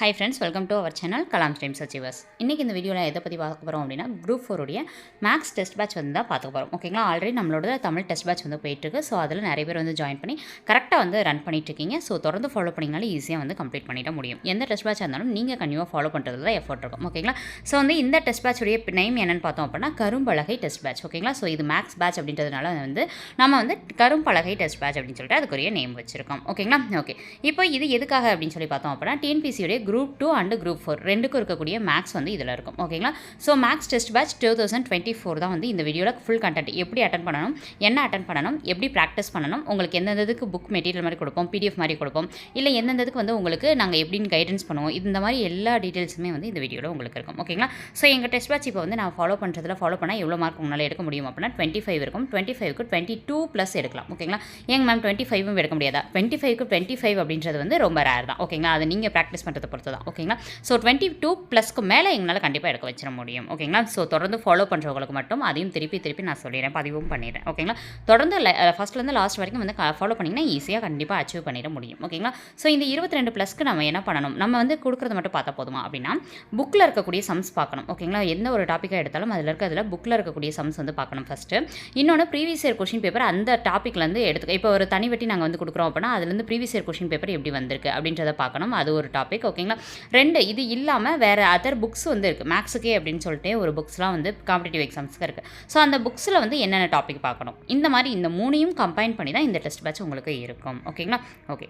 Hi friends welcome to our channel Kalam streams achievers இன்றைக்கி இந்த வீடியோவில் எதை பற்றி பார்க்க போகிறோம் அப்படின்னா குரூப் ஃபோருடைய மேக்ஸ் டெஸ்ட் பேட்ச் வந்து தான் பார்த்துக்க போகிறோம் ஓகேங்களா ஆல்ரெடி நம்மளோட தமிழ் டெஸ்ட் பேட்ச் வந்து போயிட்டுருக்கு. ஸோ அதில் நிறைய பேர் வந்து ஜாயின் பண்ணி கரெக்டாக வந்து ரன் பண்ணிட்டு இருக்கீங்க. ஸோ தொடர்ந்து ஃபாலோ பண்ணிங்கனாலும் ஈஸியாக வந்து கம்ப்ளீட் பண்ணிட முடியும். எந்த டெஸ்ட் பேட்ச் இருந்தாலும் நீங்கள் கண்டிப்பாக ஃபாலோ பண்ணுறது தான் எஃபோர்ட் இருக்கும். ஓகேங்களா ஸோ வந்து இந்த டெஸ்ட் பேட்சுடைய நேம் என்னென்னு பார்த்தோம் அப்படின்னா கரும்பலகை டெஸ்ட் பேட்ச் ஓகேங்களா ஸோ இது மேக்ஸ் பேட்ச் அப்படின்றதுனால வந்து நம்ம வந்து கரும்பலகை டெஸ்ட் பேட்ச் அப்படின்னு சொல்லிட்டு அதுக்குரிய நேம் வச்சிருக்கோம். ஓகேங்களா ஓகே இப்போ இது எதுக்காக அப்படின்னு சொல்லி பார்த்தோம் அப்படின்னா டிஎன்பிசியுடைய group two and group four ரெண்டுக்கும் இருக்கக்கூடிய மேக்ஸ் வந்து இதில் இருக்கும். ஓகேங்களா so maths test batch two thousand twenty four தான் வந்து இந்த வீடியோவில் ஃபுல் கண்டென்ட் எப்படி அட்டன் பண்ணணும் என்ன அட்டன் பண்ணணும் எப்படி ப்ராக்டிஸ் பண்ணணும் உங்களுக்கு எந்தெந்ததுக்கு புக் மெட்டீரியல் மாதிரி கொடுப்போம் பிடிஎஃப் மாதிரி கொடுப்போம் இல்லை எந்தெந்ததுக்கு வந்து உங்களுக்கு நாங்கள் எப்படின்னு கைடன்ஸ் பண்ணுவோம் இந்த மாதிரி எல்லா டீட்டெயில்ஸுமே வந்து இந்த வீடியோவில் உங்களுக்கு இருக்கும். ஓகேங்களா ஸோ எங்கள் டெஸ்ட் பேட்ச் இப்போ வந்து நான் ஃபாலோ பண்ணுறதுல ஃபாலோ பண்ணால் எவ்வளோ மார்க் உங்களால் எடுக்க முடியும் அப்படின்னா டுவெண்ட்டி ஃபைவ் இருக்கும். டுவெண்ட்டி ஃபைவ்க்கு டுவெண்ட்டி டூ ப்ளஸ் எடுக்கலாம் ஓகேங்களா ஏங்க மேம் டுவெண்ட்டி ஃபைவும் எடுக்க முடியாதா? டுவெண்ட்டி ஃபைவ்க்கு டுவெண்ட்டி ஃபைவ் அப்படின்றது வந்து ரொம்ப ரேர் தான். ஓகேங்களா அதை நீங்கள் ப்ராக்டிஸ் பண்ணுறது பொறுத்து தான் ஓகேங்களா ஸோ டுவெண்ட்டி டூ ப்ளஸ்க்கு மேலே எங்களால் கண்டிப்பாக எடுக்க வச்சிட முடியும் ஓகேங்களா ஸோ தொடர்ந்து ஃபாலோ பண்ணுறவங்களுக்கு மட்டும் அதையும் திருப்பி திருப்பி நான் சொல்லிடுறேன் பதிவும் பண்ணிடுறேன் ஓகேங்களா தொடர்ந்து ஃபஸ்ட்லேருந்து லாஸ்ட் வரைக்கும் வந்து ஃபாலோ பண்ணிங்கன்னா ஈஸியாக கண்டிப்பாக அச்சீவ் பண்ணிட முடியும் ஓகேங்களா ஸோ இந்த இருபத்தி ரெண்டு ப்ளஸ்க்கு நம்ம என்ன பண்ணணும்? நம்ம வந்து கொடுக்குறத மட்டும் பார்த்தா போதுமா? அப்படின்னா புக்கில் இருக்கக்கூடிய சம்ஸ் பார்க்கணும் ஓகேங்களா எந்த ஒரு டாப்பிக்காக எடுத்தாலும் அதில் இருக்கிறதுல புக்கில் இருக்கக்கூடிய சம்ஸ் வந்து பார்க்கணும் ஃபஸ்ட்டு இன்னொன்று ப்ரீவியஸ் இயர் கொஷின் பேப்பர் அந்த டாப்பிக்லேருந்து எடுத்து இப்போ ஒரு தனி வெட்டி நாங்கள் வந்து கொடுக்குறோம் அப்படின்னா அதுலேருந்து ப்ரீவியஸ் இயர் கொஷின் பேப்பர் எப்படி வந்திருக்கு அப்படின்றத பார்க்கணும் அது ஒரு டாபிக் ஓகேங்களா ரெண்டு இது இல்லாமல் வேறு அதர் புக்ஸ் வந்து இருக்குது மேக்ஸுக்கே அப்படின்னு சொல்லிட்டு ஒரு புக்ஸ்லாம் வந்து காம்படிட்டிவ் எக்ஸாம்ஸ்க்கு இருக்குது ஸோ அந்த புக்ஸில் வந்து என்னென்ன டாபிக் பார்க்கணும்? இந்த மாதிரி இந்த மூணையும் கம்பைன் பண்ணி தான் இந்த டெஸ்ட் பேட்ச் உங்களுக்கு இருக்கும். ஓகேங்களா ஓகே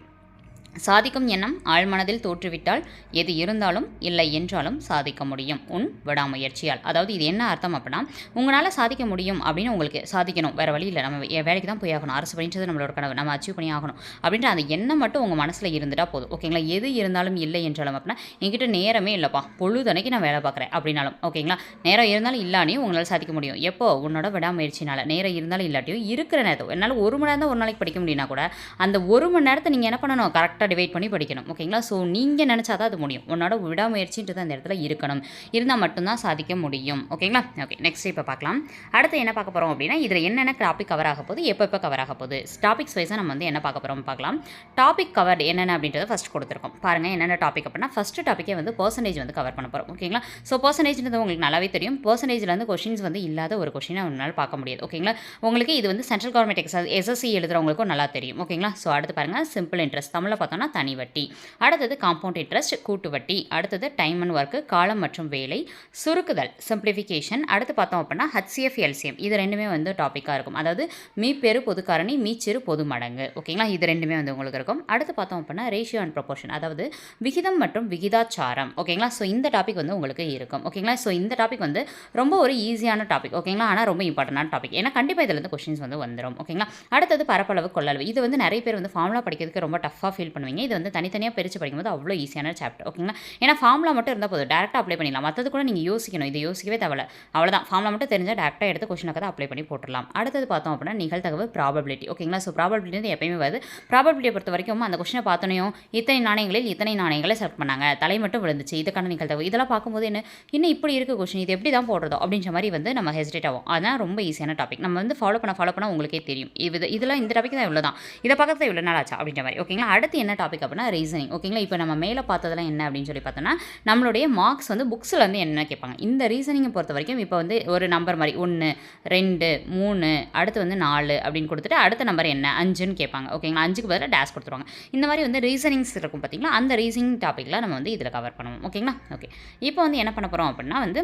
சாதிக்கும் எண்ணம் ஆழ்மனதில் தோற்றுவிட்டால் எது இருந்தாலும் இல்லை என்றாலும் சாதிக்க முடியும். உன் விடாமுயற்சியால். அதாவது இது என்ன அர்த்தம் அப்படின்னா உங்களால் சாதிக்க முடியும் அப்படின்னு உங்களுக்கு சாதிக்கணும். வேறு வழி இல்லை. நம்ம வே- வேலைக்கு தான் போய் ஆகணும். அரசு பணிச்சது நம்மளோட கனவு. நம்ம அச்சீவ் பண்ணி ஆகணும். அப்படின்ற அந்த எண்ணம் மட்டும் உங்கள் மனசில் இருந்துட்டால் போதும். ஓகேங்களா எது இருந்தாலும் இல்லை என்றாலும் அப்படின்னா என்கிட்ட நேரமே இல்லைப்பா. பொழுதனைக்கு நான் வேலை பார்க்குறேன் அப்படின்னாலும். ஓகேங்களா நேரம் இருந்தாலும் இல்லானையும் உங்களால் சாதிக்க முடியும். எப்போ? உன்னோட விடாமுயற்சினால். நேரம் இருந்தாலும் இல்லாட்டியும் இருக்கிற நேரத்தை. என்னால் ஒரு மணி நேரம் தான் ஒரு நாளைக்கு படிக்க முடியும்னா கூட அந்த ஒரு மணி நேரத்தை நீங்கள் என்ன பண்ணணும்? கரெக்டாக டிவைட் பண்ணி படிக்கணும். ஓகேங்களா ஸோ நீங்கள் நினச்சா தான் அது முடியும். உன்னோட விடாமுயற்சின்றது அந்த இடத்துல இருக்கணும். இருந்தால் மட்டும்தான் சாதிக்க முடியும். ஓகேங்களா ஓகே நெக்ஸ்ட் இப்போ பார்க்கலாம். அடுத்து என்ன பார்க்க போகிறோம் அப்படின்னா இதில் என்னென்ன டாபிக் கவர் ஆக போகுது எப்போ எப்போ கவர் ஆக போகுது? டாபிக்ஸ் வைஸாக நம்ம வந்து என்ன பார்க்க போகிறோம் பார்க்கலாம். டாபிக் கவர் என்னென்ன அப்படின்றத ஃபஸ்ட் கொடுத்துருக்கோம். பாருங்கள் என்னென்ன டாபிக் அப்படின்னா ஃபஸ்ட்டு டாப்பிக்கே வந்து பர்சன்டேஜ் வந்து கவர் பண்ண போகிறோம் ஓகேங்களா ஸோ பர்சன்டேஜ்ன்றது உங்களுக்கு நல்லாவே தெரியும். பர்சன்டேஜில் வந்து கொஷின்ஸ் வந்து இல்லாத ஒரு கொஷினை உங்களால் பார்க்க முடியாது. ஓகேங்களா உங்களுக்கு இது வந்து சென்ட்ரல் கவர்மெண்ட் எக்ஸாம் எஸ்எஸ்சி எழுதுறவங்களுக்கும் நல்லா தெரியும். ஓகேங்களா ஸோ அடுத்து பாருங்கள் சிம்பிள் இன்ட்ரெஸ்ட் தமிழில் பார்த்தோன்னா தனி வட்டி. அடுத்தது காம்பவுண்ட் இன்ட்ரெஸ்ட் கூட்டு வட்டி. அடுத்தது டைம் அண்ட் ஒர்க்கு காலம் மற்றும் வேலை சுருக்குதல் சிம்பிளிஃபிகேஷன் அடுத்து பார்த்தோம் அப்படின்னா ஹச்சிஎஃப் எல்சிஎம் இது ரெண்டுமே வந்து டாப்பிக்காக இருக்கும். அதாவது மீ பெரு பொதுக்காரணி மீ சிறு பொது மடங்கு. ஓகேங்களா இது ரெண்டுமே வந்து உங்களுக்கு இருக்கும். அடுத்து பார்த்தோம் அப்படின்னா ரேஷியோ அண்ட் ப்ரொபோர்ஷன் அதாவது விகிதம் மற்றும் விகிதாச்சாரம். ஓகேங்களா ஸோ இந்த டாபிக் வந்து உங்களுக்கு இருக்கும். ஓகேங்களா ஸோ இந்த டாபிக் வந்து ரொம்ப ஒரு ஈஸியான டாபிக் ஓகேங்களா ஆனால் ரொம்ப இம்பார்ட்டண்டான டாபிக் ஏன்னா கண்டிப்பாக இதில் இருந்து கொஷின்ஸ் வந்து வந்துடும் ஓகேங்களா அடுத்தது பரப்பளவு கொள்ளளவு. இது வந்து நிறைய பேர் வந்து ஃபார்முலா படிக்கிறதுக்கு ரொம்ப டஃப்பாக ஃபீல் பண்ணுவாங்க. இது வந்து தனித்தனியாக பிரித்து படிக்கும்போது அவ்வளோ ஈஸியான சாப்டர் ஓகேங்களா ஏன்னா ஃபார்முலா மட்டும் இருந்தால் போதும். டேரெக்டாக அப்ளை பண்ணிடலாம். மற்றது கூட நீங்கள் யோசிக்கணும். இது யோசிக்கவே தேவையில்ல. அவ்வளோதான் ஃபார்முலா மட்டும் தெரிஞ்சால் டேரெக்டாக எடுத்து கொஷினாக தான் அப்ளை பண்ணி போட்டுடலாம். அடுத்தது பார்த்தோம் அப்படின்னா நிகழ்த்தகவு ப்ராபபிலிட்டி ஓகேங்களா ஸோ ப்ராபபிலிட்டி வந்து எப்பயுமே வருது. ப்ராபபிலிட்டியை பொறுத்த வரைக்கும் அந்த கொஷினை பார்த்தோனையும் இத்தனை நாணயங்களில் இத்தனை நாணயங்களை செலக்ட் பண்ணாங்க. தலை மட்டும் விழுந்துச்சு. இதுக்கான நிகழ்த்தகவு இதெல்லாம் பார்க்கும்போது என்ன? இன்னும் இப்படி இருக்குது கொஷின் இது எப்படி தான் போடுறதோ? அப்படின்ற மாதிரி வந்து நம்ம ஹெசிடேட் ஆகும் அதனால் ரொம்ப ஈஸியான டாபிக் நம்ம வந்து ஃபாலோ பண்ண ஃபாலோ பண்ண உங்களுக்கே தெரியும். இது இதெல்லாம் இந்த டாபிக் தான் இவ்வளோ தான் இதை பார்க்கறது இவ்வளோ நாள் ஆச்சா அப்படின்ற மாதிரி. ஓகேங்களா அடுத்து என்ன என்ன டாபிக் அப்படின்னா ரீசனிங் ஓகேங்களா இப்போ நம்ம மேலே பார்த்ததெல்லாம் என்ன அப்படின்னு சொல்லி பார்த்தோம்னா நம்மளுடைய மார்க்ஸ் வந்து புக்ஸில் வந்து என்ன கேட்பாங்க? இந்த ரீசனிங்கை பொறுத்த வரைக்கும் இப்போ வந்து ஒரு நம்பர் மாதிரி ஒன்று ரெண்டு மூணு அடுத்து வந்து நாலு அப்படின்னு கொடுத்துட்டு அடுத்த நம்பர் என்ன? அஞ்சுன்னு கேட்பாங்க. ஓகேங்களா அஞ்சுக்கு பதிலாக டேஷ் கொடுத்துருவாங்க. இந்த மாதிரி வந்து ரீசனிங்ஸ் இருக்கும் பார்த்தீங்களா? அந்த ரீசனிங் டாப்பிக்கில் நம்ம வந்து இதில் கவர் பண்ணுவோம். ஓகேங்களா ஓகே இப்போ வந்து என்ன பண்ண போகிறோம் அப்படின்னா வந்து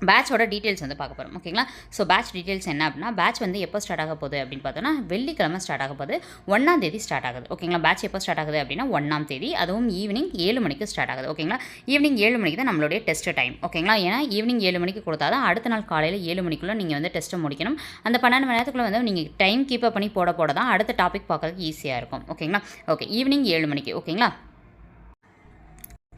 பேட்சோட டீட்டெயில்ஸ் வந்து பார்க்க போகிறோம் ஓகேங்களா ஸோ பேட்ச் டீட்டெயில்ஸ் என்ன அப்படின்னா பேட்ச் வந்து எப்போ ஸ்டார்ட் ஆக போகுது அப்படின்னு பார்த்தோன்னா வெள்ளிக்கிழமை ஸ்டார்ட் ஆக போகுது ஒன்றாம் தேதி ஸ்டார்ட் ஆகுது ஓகேங்களா பேட்ச் எப்போ ஸ்டார்ட் ஆகுது அப்படின்னா ஒன்றாம் தேதி அதுவும் ஈவினிங் ஏழு மணிக்கு ஸ்டார்ட் ஆகுது ஓகேங்களா ஈவினிங் ஏழு மணிக்கு தான் நம்மளுடைய டெஸ்ட் டைம் ஓகேங்களா ஏன்னா ஈவினிங் ஏழு மணிக்கு கொடுத்தா தான் அடுத்த நாள் காலையில் ஏழு மணிக்குள்ளே நீங்கள் வந்து டெஸ்ட்டை முடிக்கணும். அந்த பன்னெண்டு மணி நேரத்துக்குள்ளே வந்து நீங்கள் டைம் கீப்பப் பண்ணி போட போட தான் அடுத்த டாபிக் பார்க்கறதுக்கு ஈஸியாக இருக்கும் ஓகேங்களா ஓகே ஈவினிங் ஏழு மணிக்கு ஓகேங்களா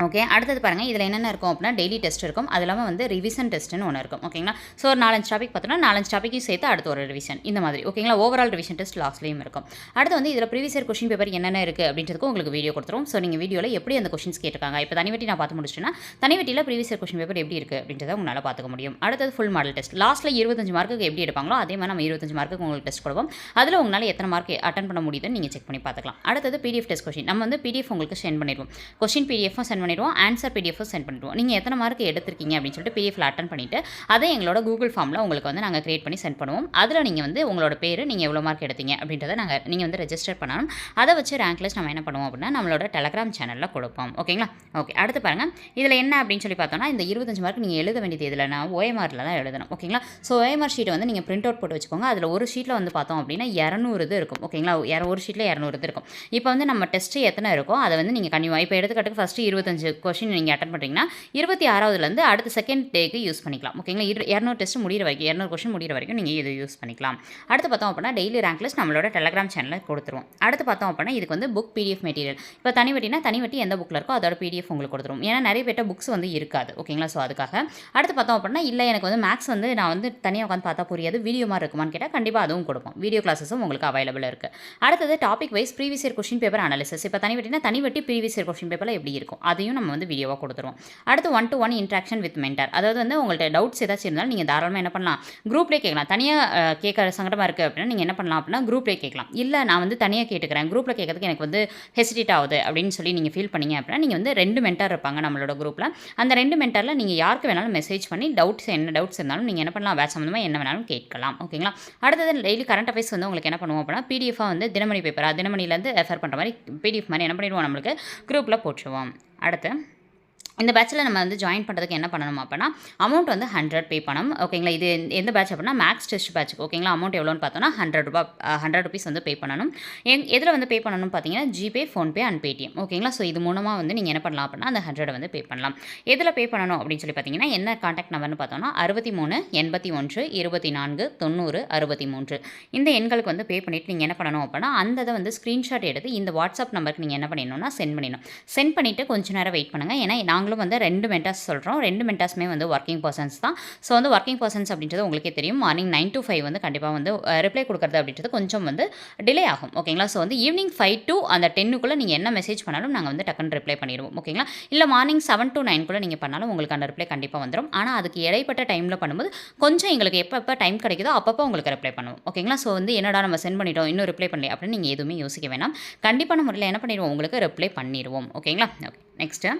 ஓகே அடுத்தது பாருங்கள் இதில் என்னென்ன இருக்கும் அப்படின்னா டெய்லி டெஸ்ட் இருக்கும். அது இல்லாமல் வந்து ரிவிஷன் டெஸ்ட்னு ஒன்று இருக்கும். ஓகேங்களா ஸோ ஒரு நாலஞ்சு டாபிக் பார்த்தோம்னா நாலஞ்சு டாப்பிக்கும் சேர்த்து அடுத்த ஒரு ரிவிஷன் இந்த மாதிரி. ஓகேங்களா ஓவரால் ரிவிஷன் டெஸ்ட் லாஸ்ட்லேயும் இருக்கும். அடுத்து வந்து இதில் ப்ரீவியஸ் இயர் கொஷின் பேப்பர் என்னென்ன இருக்குது அப்படின்றதுக்கு உங்களுக்கு வீடியோ கொடுத்துரும் ஸோ நீங்கள் வீடியோவில் எப்படி அந்த கொஷின்ஸ் கேட்டிருக்காங்க? இப்போ தனிவெட்டி நான் பார்த்து முடிச்சுன்னா தனிவெட்டியில் ப்ரீவியஸ் இயர் கொஷின் பேப்பர் எப்படி இருக்குது அப்படின்றத உங்களால் பார்த்துக்க முடியும். அடுத்தது ஃபுல் மாடல் டெஸ்ட் லாஸ்ட்டில் இருபத்தஞ்சு மார்க்குக்கு எப்படி எடுப்பாங்களோ அதே மாதிரி நம்ம இருபத்தஞ்சு மார்க்குக்கு உங்களுக்கு டெஸ்ட் கொடுப்போம். அதில் உங்களால் எத்தனை மார்க் அட்டன் பண்ண முடியுதுன்னு நீங்கள் செக் பண்ணி பார்த்துக்கலாம். அடுத்தது பிடிஎஃப் டெஸ்ட் கொஷின் நம்ம வந்து பிடிஎஃப் உங்களுக்கு சென்ட் பண்ணிடுவோம். கொஷின் பிடிஎஃப்பும் சென்ட் பண்ணிடுவோம். ஆன்சர் பிடிஎஃப் சென்ட் பண்ணிடுவோம். நீங்கள் எத்தனை மார்க் எடுத்திருக்கீங்க அப்படின்னு சொல்லிட்டு பிடிஎஃப்ல அட்டன் பண்ணிவிட்டு அதை எங்களோட கூகுள் ஃபார்மில் உங்களுக்கு வந்து நாங்கள் கிரியேட் பண்ணி சென்ட் பண்ணுவோம். அதில் நீங்கள் வந்து உங்களோட பேர் நீங்கள் எவ்வளோ மார்க் எடுத்தீங்க அப்படின்றத நாங்கள் நீங்கள் வந்து ரெஜிஸ்டர் பண்ணணும். அதை வச்சு ரேங்க் லிஸ்ட் நம்ம என்ன பண்ணுவோம் அப்படின்னா நம்மளோட டெலகிராம் சேனலில் கொடுப்போம். ஓகேங்களா ஓகே அடுத்து பாருங்கள் இதில் என்ன அப்படின்னு சொல்லி பார்த்தோம்னா இந்த இருபத்தஞ்சு மார்க் நீங்கள் எழுத வேண்டியது இதில் நான் ஓஎம்ஆரில் தான் எழுதணும். ஓகேங்களா ஸோ ஓஎம்ஆர் ஷீட்டை வந்து நீங்கள் பிரிண்ட் அவுட் போட்டு வச்சுக்கோங்க. அதில் ஒரு ஷீட்டில் வந்து பார்த்தோம் அப்படின்னா இரநூறு இது இருக்கும். ஓகேங்களா ஒரு ஷீட்டில் இரநூறு இது இருக்கும். இப்போ வந்து நம்ம டெஸ்ட்டு எத்தனை இருக்கோ அதை வந்து நீங்கள் கண்டிப்பாக இப்போ எடுத்துக்காட்டுக்கு ஃபஸ்ட்டு இருபத்தஞ்சு கொஷின் நீங்கள் அட்டன் பண்ணுறீங்கன்னா இருபத்தி ஆறாவதுலேருந்து அடுத்த செகண்ட் டேக்கு யூஸ் பண்ணிக்கலாம். ஓகேங்களா இரு இரநூறு டெஸ்ட் முடிகிற வரைக்கும் இரநூறு கொஷின் முடிகிற வரைக்கும் நீங்கள் இது யூஸ் பண்ணிக்கலாம். அடுத்து பார்த்தோம் அப்படின்னா டெய்லி ரேங்க் லிஸ்ட் நம்மளோட டெலகிராம் சேனலில் கொடுத்துருவோம். அடுத்து பார்த்தோம் அப்படின்னா இதுக்கு வந்து புக் பிடிஎஃப் மெட்டீரியல் இப்போ தனி தனிவட்டி எந்த புக்கில் இருக்கோ அதோட பிடிஎஃப் உங்களுக்கு கொடுத்துருவோம் ஏன்னா நிறைய பேர்ட்ட புக்ஸ் வந்து இருக்காது. ஓகேங்களா ஸோ அதுக்காக. அடுத்து பார்த்தோம் அப்படின்னா இல்லை எனக்கு வந்து மேக்ஸ் வந்து நான் வந்து தனியாக உட்காந்து பார்த்தா புரியாது. வீடியோ மாதிரி இருக்குமான்னு கேட்டால் கண்டிப்பாக அதுவும் கொடுப்போம். வீடியோ கிளாஸஸும் உங்களுக்கு அவைலபிள் இருக்குது அடுத்தது topic wise previous year question paper analysis இப்போ தனி வட்டினா ப்ரீவியஸ் இயர் கொஷின் பேப்பரில் எப்படி இருக்கும்? அதையும் நம்ம வந்து வீடியோவாக கொடுத்துருவோம். அடுத்து one to one interaction with mentor அதாவது வந்து உங்கள்கிட்ட டவுட்ஸ் ஏதாச்சும் இருந்தாலும் நீங்கள் தாராளமாக என்ன பண்ணலாம்? குரூப்லேயே கேட்கலாம். தனியாக கேட்குற சங்கடமாக இருக்குது அப்படின்னா நீங்கள் என்ன பண்ணலாம் அப்படின்னா குரூப்லேயே கேட்கலாம். இல்லை நான் வந்து தனியாக கேட்டுக்கிறேன். குரூப்பில் கேட்கறதுக்கு எனக்கு வந்து ஹெசிடேட் ஆகுது அப்படின்னு சொல்லி நீங்கள் ஃபீல் பண்ணீங்க அப்படின்னா நீங்கள் வந்து ரெண்டு மென்டர் இருப்பாங்க நம்மளோட குரூப்பில் அந்த ரெண்டு மென்டரில் நீங்கள் யாருக்கு வேணாலும் மெசேஜ் பண்ணி டவுட்ஸ் என்ன டவுட்ஸ் இருந்தாலும் நீங்கள் என்ன பண்ணலாம்? பேட்ச் சம்மந்தமாக என்ன வேணாலும் கேட்கலாம். ஓகேங்களா அடுத்தது டெய்லி கரண்ட் அஃபேர்ஸ் வந்து உங்களுக்கு என்ன பண்ணுவோம் அப்படின்னா பிடிஎஃபாக வந்து தினமணி பேப்பரா தினமணிலேருந்து ரெஃபர் பண்ணுற மாதிரி பிடிஎஃப் மாதிரி என்ன பண்ணிடுவோம்? நம்மளுக்கு குரூப்பில் போட்டுருவோம். அடுத்து இந்த பேட்சில் நம்ம வந்து ஜாயின் பண்ணுறதுக்கு என்ன பண்ணணும் அப்படின்னா அமௌண்ட் வந்து ஹண்ட்ரட் பே பண்ணணும். ஓகேங்களா இது எந்த- பேட்ச் அப்படின்னா மேக்ஸ் டெஸ்ட் பேட்ச் ஓகேங்களா அமௌண்ட் எவ்வளோன்னு பார்த்தோன்னா ஹண்ட்ரட் ரூபா ஹண்ட்ரட் ருபீஸ் வந்து பே பண்ணணும். எங் எதில் வந்து பே பண்ணணும் பார்த்தீங்கன்னா ஜிபே ஃபோன்பே அண்ட் பேடிஎம் ஓகேங்களா ஸோ இது மூலமாக வந்து நீங்கள் என்ன பண்ணலாம் அப்படின்னா அந்த ஹண்ட்ரட் வந்து பே பண்ணலாம். எதில் பே பண்ணணும் அப்படின்னு சொல்லி பார்த்தீங்கன்னா என்ன காண்டாக்ட் நம்பர்னு பார்த்தோம்னா அறுபத்தி மூணு எண்பத்தி ஒன்று இருபத்தி நான்கு தொண்ணூறு அறுபத்தி மூன்று இந்த எண்களுக்கு வந்து பே பண்ணிவிட்டு நீங்கள் என்ன பண்ணணும் அப்படின்னா அந்த இதை வந்து ஸ்க்ரீன்ஷாட் எடுத்து இந்த வாட்ஸ்அப் நம்பருக்கு நீங்கள் என்ன பண்ணிடணும்னா சென்ட் பண்ணிடணும். சென்ட் பண்ணிவிட்டு கொஞ்ச நேரம் வெயிட் பண்ணுங்கள் ஏன்னா நாங்களும் வந்து ரெண்டு மென்டாஸ் சொல்கிறோம் ரெண்டு மென்டாஸுமே வந்து ஒர்க்கிங் பர்சன்ஸ் தான். ஸோ வந்து ஒர்க்கிங் பர்சன்ஸ் அப்படின்றது உங்களுக்கே தெரியும். மார்னிங் நைன் டு ஃபைவ் வந்து கண்டிப்பாக வந்து ரிப்ளை கொடுக்குறது அப்படின்றது கொஞ்சம் வந்து டிலே ஆகும். ஓகேங்களா ஸோ வந்து ஈவினிங் ஃபைவ் டு அந்த டென்னுக்குள்ளே நீங்கள் என்ன மெசேஜ் பண்ணாலும் நாங்கள் வந்து டக்குன்னு ரிப்ளை பண்ணிடுவோம். ஓகேங்களா இல்லை மார்னிங் செவன் டு நைன்குள்ளே நீங்கள் பண்ணாலும் உங்களுக்கு அந்த ரிப்ளை கண்டிப்பாக வந்துடும் ஆனால் அதுக்கு இடைப்பட்ட டைமில் பண்ணும்போது கொஞ்சம் எங்களுக்கு எப்போ எப்போ டைம் கிடைக்குதோ அப்பப்போ உங்களுக்கு ரிப்ளை பண்ணுவோம். ஓகேங்களா ஸோ வந்து என்னடா நம்ம சென்ட் பண்ணிட்டோம் இன்னும் ரிப்ளை பண்ணல அப்படின்னு நீங்கள் எதுவுமே யோசிக்க வேணாம். கண்டிப்பான முறையில் என்ன பண்ணிடுவோம்? உங்களுக்கு ரிப்ளை பண்ணிடுவோம். ஓகேங்களா ஓகே நெக்ஸ்ட்டு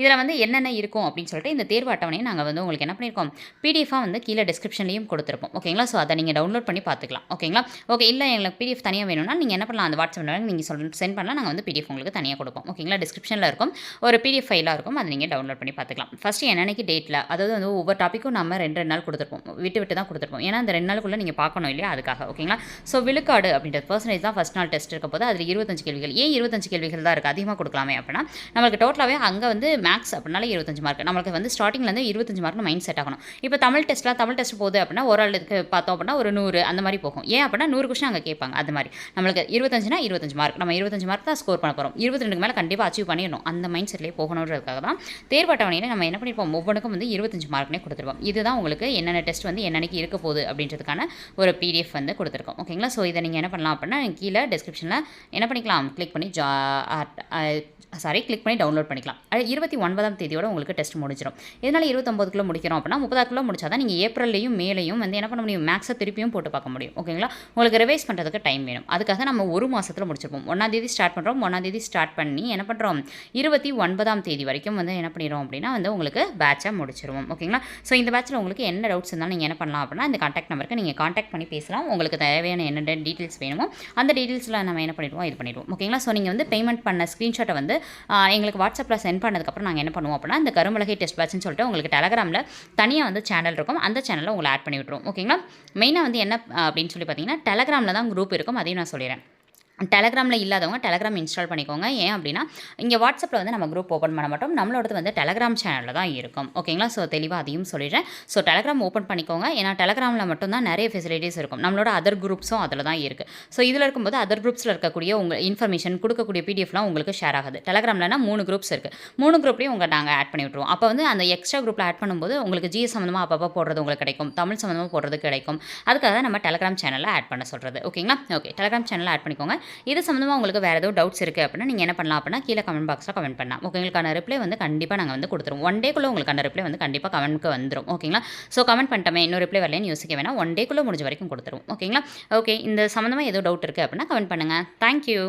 இதில் வந்து என்னென்ன இருக்கும் அப்படின்னு சொல்லிட்டு இந்த தேர்வு அட்டவணையை நாங்கள் வந்து உங்களுக்கு என்ன பண்ணியிருக்கோம்? பிடிஎஃபாக வந்து கீழே டிஸ்கிரிப்ஷன்லையும் கொடுத்துருப்போம். ஓகேங்களா? ஸோ அதை நீங்கள் டவுன்லோட் பண்ணி பார்த்துக்கலாம். ஓகேங்களா? ஓகே இல்லை எங்களுக்கு பிடிஎஃப் தனியாக வேணும்னா நீங்கள் என்ன பண்ணலாம்? அந்த வாட்ஸ்அப் நீங்கள் சொல் சென்ட் பண்ணலாம். நாங்கள் வந்து பிடிஎஃப் உங்களுக்கு தனியாக கொடுப்போம். ஓகேங்களா? டிஸ்கிரிப்ஷனில் இருக்கும். ஒரு பிடிஎஃப் ஃபைலாக இருக்கும். அதை நீங்கள் டவுன்லோட் பண்ணி பார்த்துக்கலாம். ஃபஸ்ட்டு என்னன்னைக்கு டேட்டில் அதாவது வந்து ஒவ்வொரு டாப்பிக்கும் நம்ம ரெண்டு ரெண்டு நாள் கொடுத்துருப்போம். விட்டு விட்டு தான் கொடுத்துருப்போம். ஏன்னா அந்த ரெண்டு நாளுக்குள்ளே நீங்கள் பார்க்கணும் இல்லையா? அதுக்காக. ஓகேங்களா? ஸோ விழுக்காடு அப்படின்றது பர்சன்டேஜ் தான் ஃபஸ்ட் நாள் டெஸ்ட் இருக்க போது. அதில் இருபத்தஞ்சு கேள்விகள். ஏன் இருபத்தஞ்சு கேள்விகள் தான் இருக்குது அதிகமாக கொடுக்கலாமே அப்படின்னா நம்மளுக்கு டோட்டலாகவே அங்கே வந்து மேக்ஸ் அப்படின்னால இருபத்தஞ்சு மார்க் நம்மளுக்கு வந்து ஸ்டார்டிங்லேருந்து இருபத்தஞ்சு மார்க் மைண்ட் செட் ஆகணும். இப்போ தமிழ் டெஸ்ட்லாம் தமிழ் டெஸ்ட் போகுது அப்படின்னா ஒரு ஆளுக்கு பார்த்தோம் அப்படின்னா ஒரு நூறு அந்த மாதிரி போகும். ஏன் அப்படின்னா நூறு கொஸ்டின் அங்கே கேட்பாங்க. அது மாதிரி. நம்மளுக்கு இருபத்தஞ்சுனா இருபத்தஞ்சு மார்க் நம்ம இருபத்தஞ்சு மார்க் தான் ஸ்கோர் பண்ண போகிறோம் இருபத்தி ரெண்டுக்கு மேலே கண்டிப்பாக அச்சீவ் பண்ணிடணும். அந்த மைண்ட் செட்லேயே போகணுன்றதுக்காக தான் தேர்வட்டவணையில் நம்ம என்ன பண்ணியிருப்போம் ஒவ்வொன்றுக்கும் வந்து இருபத்தஞ்சு மார்க்னே கொடுத்துருப்போம். இதுதான் உங்களுக்கு என்னென்ன டெஸ்ட் வந்து என்னென்னக்கு இருக்க போகுது அப்படின்றதுக்கான ஒரு பிடிஎஃப் வந்து கொடுத்துருக்கோம். ஓகேங்களா ஸோ இதை நீங்கள் என்ன பண்ணலாம் அப்படின்னா கீழே டிஸ்கிரிப்ஷனில் என்ன பண்ணிக்கலாம்? கிளிக் பண்ணி ஜா சாரி கிளிக் பண்ணி டவுன்லோட் பண்ணிக்கலாம். அது இருபத்தி ஒன்பதாம் தேதியோட உங்களுக்கு டெஸ்ட் முடிஞ்சிடும் இதனால் இருபத்தொம்பதுக்குள்ளே முடிக்கிறோம் அப்படின்னா முப்பதாக்குள்ளே முடிச்சா தான் நீங்கள் ஏப்ரல்லையும் மேலையும் வந்து என்ன பண்ண முடியும்? மேக்ஸை திருப்பியும் போட்டு பார்க்க முடியும். ஓகேங்களா உங்களுக்கு ரிவைஸ் பண்ணுறதுக்கு டைம் வேணும். அதுக்காக நம்ம ஒரு மாதத்தில் முடிச்சிருப்போம். ஒன்றாம் தேதி ஸ்டார்ட் பண்ணுறோம் ஒன்றாம் தேதி ஸ்டார்ட் பண்ணி என்ன பண்ணுறோம் இருபத்தி ஒன்பதாம் தேதி வரைக்கும் வந்து என்ன பண்ணிடுறோம் அப்படின்னா வந்து உங்களுக்கு பேட்சை முடிச்சிருவோம். ஓகேங்களா ஸோ இந்த பேட்சில் உங்களுக்கு என்ன டவுட்ஸ் இருந்தாலும் நீங்கள் என்ன பண்ணலாம் அப்படின்னா இந்த காண்டாக்ட் நம்பருக்கு நீங்கள் காண்டாக்ட் பண்ணி பேசலாம். உங்களுக்கு தேவையான என்னென்ன டீட்டெயில்ஸ் வேணுமோ அந்த டீட்டெயில்ஸில் நம்ம என்ன பண்ணிடுவோம்? இது பண்ணிடுவோம். ஓகேங்களா ஸோ நீங்கள் வந்து பேமெண்ட் பண்ண ஸ்க்ரீன்ஷாட்டை வந்து எங்களுக்கு வாட்ஸ்அப்பில் சென்ட் பண்ணதுக்கப்புறம் நாங்கள் என்ன பண்ணுவோம் அப்படின்னா இந்த கரும்பலகை டெஸ்ட் பேட்ச்னு சொல்லிட்டு உங்களுக்கு டெலகிராமில் தனியாக வந்து சேனல் இருக்கும். அந்த சேனலில் உங்களை ஆட் பண்ணி விட்ருவோம் ஓகேங்களா மெயினாக வந்து என்ன அப்படின்னு சொல்லி பார்த்தீங்கன்னா டெலகிராமில் தான் குரூப் இருக்கும். அதையும் நான் சொல்லிடுறேன். டெலகிராமில் இல்லாதவங்க டெலகிராம் இன்ஸ்டால் பண்ணிக்கோங்க. ஏன் அப்படின்னா இங்கே வாட்ஸ்அப்பில் வந்து நம்ம குரூப் ஓப்பன் பண்ண மாட்டோம். நம்மளோடது வந்து டெலகிராம் சேனலில் தான் இருக்கும். ஓகேங்களா ஸோ தெளிவாக அதையும் சொல்லிடுறேன். ஸோ டெலகிராம் ஓப்பன் பண்ணிக்கோங்க. ஏன்னா டெலகிராமில் மட்டும்தான் நிறைய ஃபெசிலிட்டிஸ் இருக்கும். நம்மளோட அதர் குரூப்ஸும் அதில் தான் இருக்குது ஸோ இதில் இருக்கும்போது அதர் குரூப்ஸில் இருக்கக்கூடிய உங்கள் இன்ஃபர்மேஷன் கொடுக்கக்கூடிய பிடிஎஃப்லாம் உங்களுக்கு ஷேர் ஆகுது. டெலகிராம்லனா மூணு குரூப்ஸ் இருக்குது மூணு குரூப்லேயும் உங்கள் நாங்கள் ஆட் பண்ணி விட்ருவோம் அப்போ வந்து அந்த எக்ஸ்ட்ரா குரூப்பில் ஆட் பண்ணும்போது உங்களுக்கு ஜிஎஸ் சம்மந்தமாக அப்பப்போ போடுறது உங்களுக்கு கிடைக்கும். தமிழ் சம்மந்தமாக போடுறது கிடைக்கும். அதுக்காக தான் நம்ம டெலகிராம் சேனலில் ஆட் பண்ண சொல்கிறது ஓகேங்களா ஓகே டெலகிராம் சேனலில் ஆட் பண்ணிக்கோங்க. இது சம்மந்தமாக உங்களுக்கு வேறு ஏதோ டவுட்ஸ் இருக்குது அப்படின்னா நீங்கள் என்ன பண்ணலாம் அப்படின்னா கீழே கமெண்ட் பாக்ஸில் கமெண்ட் பண்ணலாம். உங்களுக்கான ரிப்ளை வந்து கண்டிப்பாக நாங்கள் வந்து கொடுத்துருவோம். ஒன் டேக்குள்ளே உங்களுக்கான ரிப்ளை வந்து கண்டிப்பாக கமெண்ட்க்கு வந்துடும் ஓகேங்களா ஸோ கமெண்ட் பண்ணிட்டோமே இன்னும் ரிப்ளை வரலன்னு யோசிக்க வேணாம். ஒன் டேக்குள்ளே முடிஞ்ச வரைக்கும் கொடுத்துருவோம். ஓகேங்களா ஓகே இந்த சம்மந்தமாக ஏதோ டவுட் இருக்குது அப்படின்னா கமெண்ட் பண்ணுங்கள் தேங்க்யூ